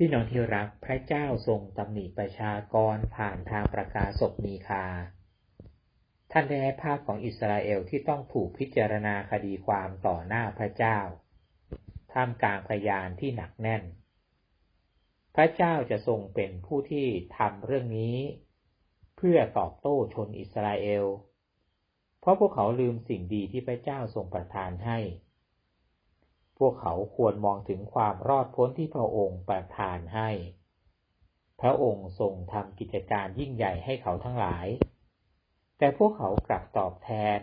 พี่น้องที่รักพระเจ้าทรงตำหนิประชากรผ่านทางประกาศศมีคา ท่านได้ให้ภาพของอิสราเอลที่ต้องถูกพิจารณาคดีความต่อหน้าพระเจ้า ท่ามกลางพยานที่หนักแน่น พระเจ้าจะทรงเป็นผู้ที่ทำเรื่องนี้ เพื่อตอบโต้ชนอิสราเอล เพราะพวกเขาลืมสิ่งดีที่พระเจ้าทรงประทานให้ พวกเขาควรมองถึงความรอดพ้นที่พระองค์ประทานให้ พระองค์ทรงทำกิจการยิ่งใหญ่ให้เขาทั้งหลาย แต่พวกเขากลับตอบแทน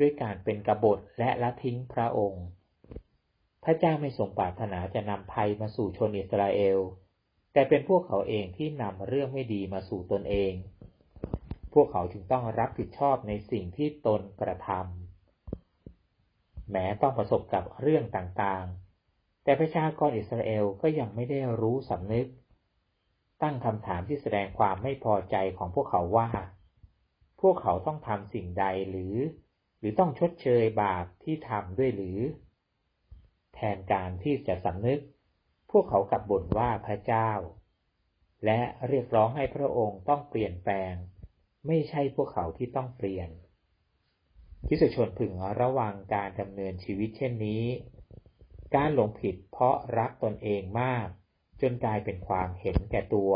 ด้วยการเป็นกบฏและละทิ้งพระองค์ พระเจ้าไม่ทรงปรารถนาจะนำภัยมาสู่ชนอิสราเอล แต่เป็นพวกเขาเองที่นำเรื่องไม่ดีมาสู่ตนเอง พวกเขาจึงต้องรับผิดชอบในสิ่งที่ตนกระทำ แม้ต้องประสบกับเรื่องต่างๆ แต่ประชากรอิสราเอลก็ยังไม่ได้รู้สำนึก ตั้งคำถามที่แสดงความไม่พอใจของพวกเขาว่า พวกเขาต้องทำสิ่งใดหรือ หรือต้องชดเชยบาปที่ทำด้วยหรือ แทนการที่จะสำนึก พวกเขากลับบ่นว่าพระเจ้า และเรียกร้องให้พระองค์ต้องเปลี่ยนแปลง ไม่ใช่พวกเขาที่ต้องเปลี่ยน คิสชนพึงระวังการดำเนินชีวิตเช่นนี้ การหลงผิดเพราะรักตนเองมาก จนกลายเป็นความเห็นแก่ตัว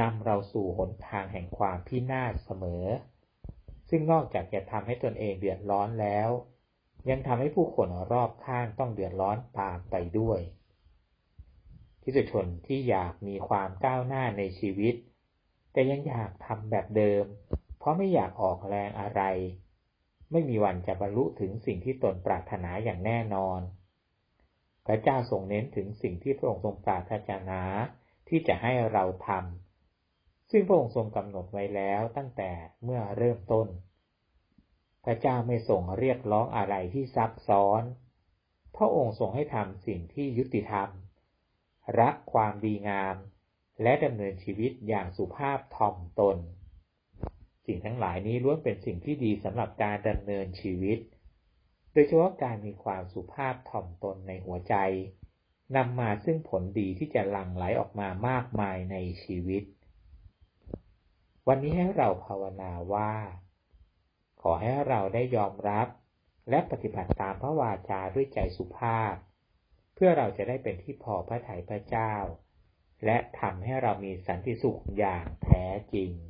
นำเราสู่หนทางแห่งความพินาศเสมอ ซึ่งนอกจากจะทำให้ตนเองเดือดร้อนแล้ว ยังทำให้ผู้คนรอบข้างต้องเดือดร้อนตามไปด้วยคิสชนที่อยากมีความก้าวหน้าในชีวิต แต่ยังอยากทำแบบเดิม เพราะไม่อยากออกแรงอะไร ไม่มีวันจะบรรลุถึงสิ่งที่ตนปรารถนาอย่างแน่นอน พระเจ้าทรงเน้นถึงสิ่งที่พระองค์ทรงปรารถนาที่จะให้เราทำซึ่งพระองค์ทรงกำหนดไว้แล้วตั้งแต่เมื่อเริ่มต้น พระเจ้าไม่ทรงเรียกร้องอะไรที่ซับซ้อน พระองค์ทรงให้ทำสิ่งที่ยุติธรรม รักความดีงาม และดำเนินชีวิตอย่างสุภาพถ่อมตน สิ่งทั้งหลายนี้ล้วนเป็นสิ่งที่ดีสำหรับการดำเนินชีวิต โดยเฉพาะการมีความสุภาพถ่อมตนในหัวใจนำมาซึ่งผลดีที่จะหลั่งไหลออกมามากมายในชีวิต วันนี้ให้เราภาวนาว่า ขอให้เราได้ยอมรับ และปฏิบัติตามพระวาจาด้วยใจสุภาพ เพื่อเราจะได้เป็นที่พอพระทัยพระเจ้า และทำให้เรามีสันติสุขอย่างแท้จริงข้าแต่พระเจ้าความรักของ